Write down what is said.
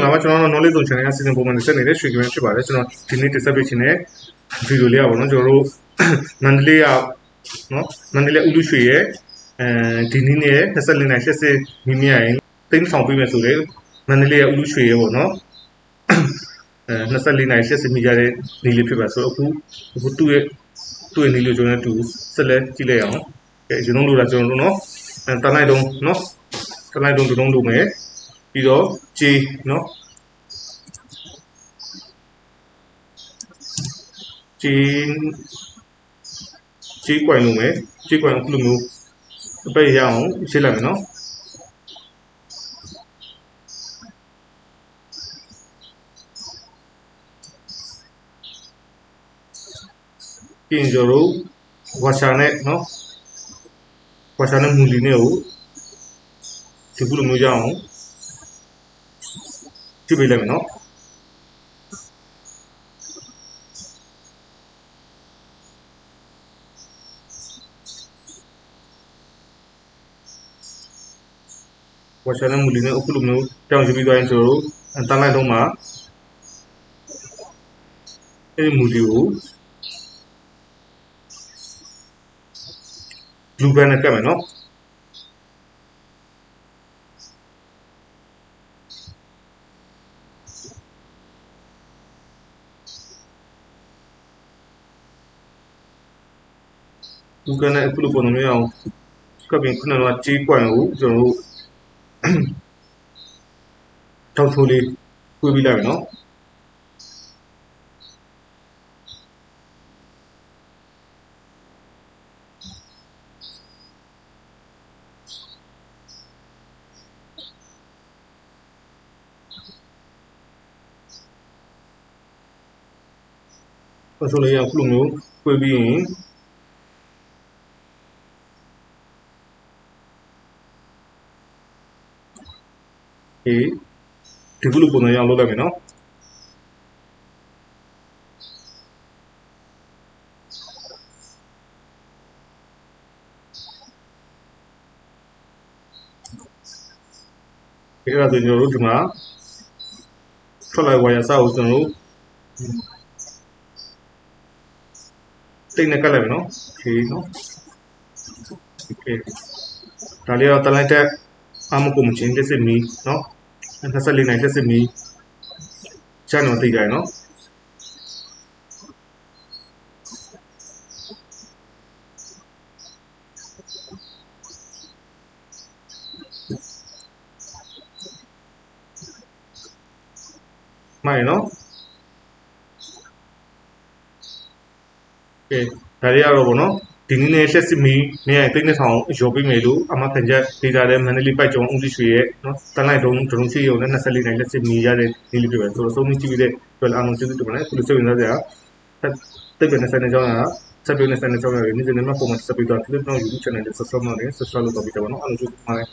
င်္ဂလာပါကျွန်တော်တို့ knowledge zone channel ကစီစဉ်ပုံမှန်တက်နေတဲ့ရွှေကမင်းဖြစ်ပါတယ်ကျွန်တော်ဒီနေ့တက်ဆက်ပေးခြင်းတဲ့ဗီဒီယိုလေးอ่ะဗောနော်ကျွန်တော်တို့မန္တလေးကနော်မန္တလေးဥလူရွှေရဲ့အဲဒီနေ့နဲ့24နိုင်80မိမိရရင်တိမ့်ဆောင်ပေးမယ်ဆိုလေမန္တလေးကဥလူရွှေရဲ့ဗောနော်အဲ24နိုင်80မိရတဲ့နေလေးဖြစ်ပါဆိုတော့အခုအခုသူ့ရဲ့သူ့ရဲ့နေလေးကိုကျွန်တော်တို့ဆက်လက်ကြည့်လိုက်အောင်အဲကျွန်တော်တို့လာကျွန်တော်တို့နော်အဲတနိုင်တုံးနော်တနိုင်တုံးတုံးလုပ်မယ် ပြီးတော့ J เนาะ J J ကွိုင်လို့မယ် J ကွိုင်ခုလိုမျိုးအပိတ်ရအောင်ရှင်းလိုက်မယ်เนาะပြင်ကျွန်တော်တို့ဝါရှာနဲ့เนาะဝါရှာနဲ့မူလီနဲ့ကိုဒီခုလိုမျိုးရအောင် ကြည့်ပေးလိုက်မယ်နော်ဝါရှာနဲ့မူလီနဲ့အခုလိုမျိုးတောင်းကြည့်ပြီးသွားရင်ကျွန်တော်တို့တန်းလိုက်တော့မှအဲဒီမူလီကို blue band နဲ့ကတ်မယ်နော် သူကလည်းအခုလိုပုံစံမျိုးအောင်ကပ်ပြီးခုနကကြေးကွိုင်ကိုကျွန်တော်တို့ထောက်ထိုးလေးကွေးပြီးလိုက်မယ်နော်ဆိုဆိုလေးအောင်ခုလိုမျိုးကွေးပြီးရင် အေးဒီကုလိုပုံစံရအောင်လုပ်လိုက်မယ်နော်ဲ့ဒါဆိုကျွန်တော်တို့ဒီမှာထွက်လိုက်ဝါယာစကိုကျွန်တော်တို့တိတ်နဲ့ကတ်လိုက်မယ်နော်ဒီနော်ဒီကဲဒါလေးတော့တလိုက်တက် န်ချင်းတက်စစ်မီနော်24နိုင်တက်စစ်မီချန်တော်သိကြရနော်မိုင်နော်ကဲ ဒါတွေကတော့ဗောနော်ဒီနေ့နဲ့လက်စစ်မီနေရာတိတ်နေဆောင်ရောပေးမယ်လို့အမခံချက်ပေးကြတဲ့မန္တလေးပိုက်ကျော်ဦးစီရွှေရဲ့နော်တန်လိုက်တုံးဒရုံစီရုံနဲ့24နိုင်လက်စစ်မီရတဲ့ဒီလေးပြပဲဆိုတော့စုံမကြည့်ပြီးတဲ့ပြောအားလုံးကျေးဇူးတင်ပါတယ်ခုလိုစိတ်ဝင်စားစရာတိတ်ပဲနဲ့ဆိုင်နေကြောင်းကဆက်ပြီးနဲ့ဆိုင်နေကြောင်းရည်နေ့စဉ်နဲ့မှပုံမှန်ဆက်ပြီးတော့ဒီလိုတော့ YouTube channel နဲ့ subscribe လုပ်နေ subscribe လုပ်တော့ပြီးတော့နော်အားလုံးကျေးဇူးတင်ပါတယ်